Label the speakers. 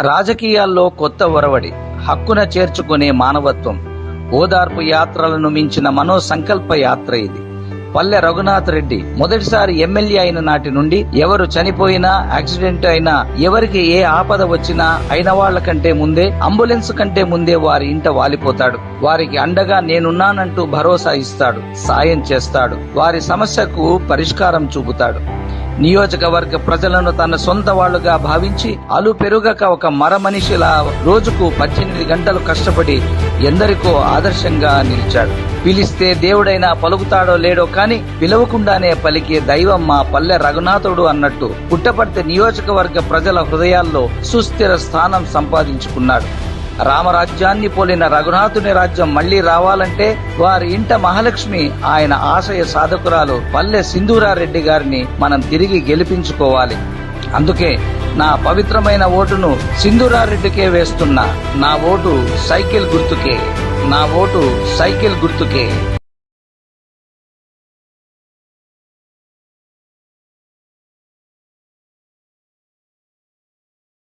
Speaker 1: రాజకీయాల్లో కొత్త ఒరవడి హక్కున చేర్చుకునే మానవత్వం ఓదార్పు యాత్రలను మించిన మనో సంకల్ప యాత్ర ఇది. పల్లె రఘునాథ్ రెడ్డి మొదటిసారి ఎమ్మెల్యే అయిన నాటి నుండి ఎవరు చనిపోయినా యాక్సిడెంట్ అయినా ఎవరికి ఏ ఆపద వచ్చినా అయిన వాళ్ళ కంటే ముందే అంబులెన్స్ కంటే ముందే వారి ఇంట వాలిపోతాడు. వారికి అండగా నేనున్నానంటూ భరోసా ఇస్తాడు సాయం చేస్తాడు. వారి సమస్యకు పరిష్కారం చూపుతాడు. నియోజకవర్గ ప్రజలను తన సొంత వాళ్ళుగా భావించి అలు పెరుగక ఒక మర మనిషిలా రోజుకు పద్దెనిమిది గంటలు కష్టపడి ఎందరికో ఆదర్శంగా నిలిచాడు. పిలిస్తే దేవుడైనా పలుకుతాడో లేడో కాని పిలవకుండానే పలికే దైవం మా పల్లె రఘునాథుడు అన్నట్టు పుట్టపర్తి నియోజకవర్గ ప్రజల హృదయాల్లో సుస్థిర స్థానం సంపాదించుకున్నాడు. రామరాజ్యాన్ని పోలిన రఘునాథుని రాజ్యం మళ్ళీ రావాలంటే వారి ఇంట మహాలక్ష్మి ఆయన ఆశయ సాధకురాలు పల్లె సింధూరారెడ్డి గారిని మనం తిరిగి గెలిపించుకోవాలి. అందుకే నా పవిత్రమైన ఓటును సింధురారెడ్డికే వేస్తున్నా నా ఓటు సైకిల్ గుర్తుకే. నా ఓటు సైకిల్ గుర్తుకే.